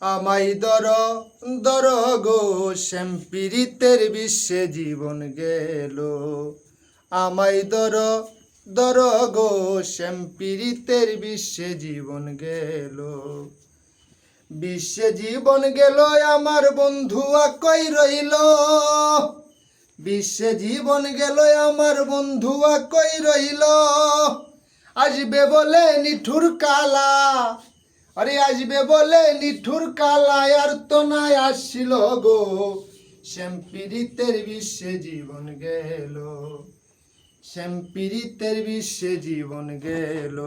আমাই দর দর গো শ্যাম্পিরিতের বিশ্বে জীবন গেল। আমাই দর দর গো শ্যাম্পিরিতের বিশ্বে জীবন গেল। বিশ্বে জীবন গেল, আমার বন্ধু কই রইল। বিশ্বে জীবন গেল, আমার বন্ধু কই রইল। আসবে বলে নিঠুর কালা আরে আসবে বলে নিঠুর কালা আর তো নাই আসছিল গো। শ্যাম্পিরিতের বিশ্বে জীবন গেল। শ্যাম্পিরিতের বিশ্বে জীবন গেল।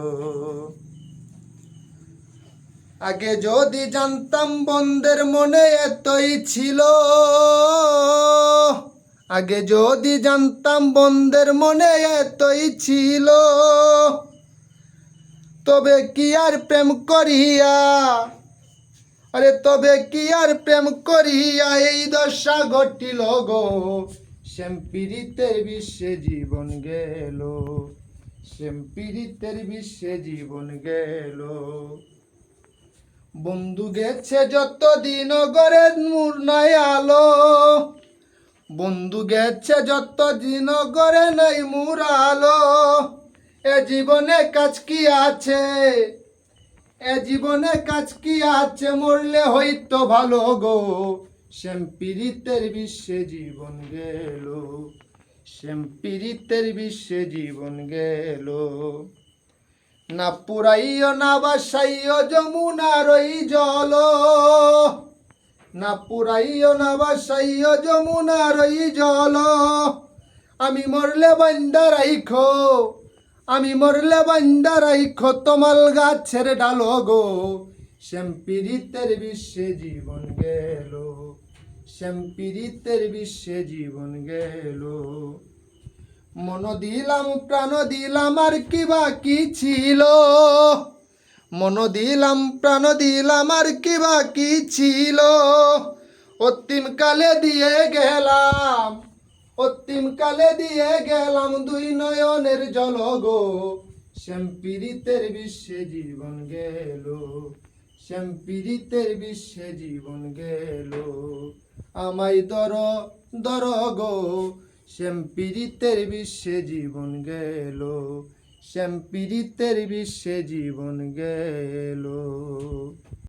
আগে যদি জানতাম বন্ধের মনে এতই ছিল। আগে যদি জানতাম বন্ধের মনে এতই ছিল। তবে কি আর প্রেম করিয়া? আরে তবে কি আর প্রেম করিয়া এই দশা ঘটিল গো? শ্যাম্পিরিতের বিশ্বে জীবন গেল। শ্যাম্পিরিতের বিশ্বে জীবন গেল। বন্ধু গেছে যত দিন গড়ে নূর নাই আলো। বন্ধু গেছে যত দিন গড়ে নাই মুর আলো। এ জীবনে কাজ কি আছে? এ জীবনে কাজ কি আছে? মরলে হইতো ভালো গো। শ্যাম্পিরিতের বিশ্বে জীবন গেল। শ্যাম্পিরিতের বিশ্বে জীবন গেল। না পুরাইও, না বাসাইও, যমুনার ওই জল। না পুরাইও, না বাসাইও, যমুনার ওই জল। আমি মরলে বান্দা রাইখো। আমি মরলে বান্দা রাইখো তোমাল গাছের ডালো গো। শ্যাম্পিরিতের বিশ্বে জীবন গেল শ্যাম্পিরিতের বিশ্বে জীবন গেল। মন দিলাম, প্রাণ দিলাম, আর কি বাকি ছিল? মন দিলাম, প্রাণ দিলাম, আর কি বাকি ছিল? অত্তিম কালে দিয়ে গেলাম অত্তিম কালে দিয়ে গেলাম দুই নয়নের জল গো শ্যাম্পিরিতের বিশ্বে জীবন গেল শ্যাম্পিরিতের বিশ্বে জীবন গেল। আমায় দর দর গো শ্যাম্পিরিতের বিশ্বে জীবন গেল শ্যাম্পিরিতের বিশ্বে জীবন গেল।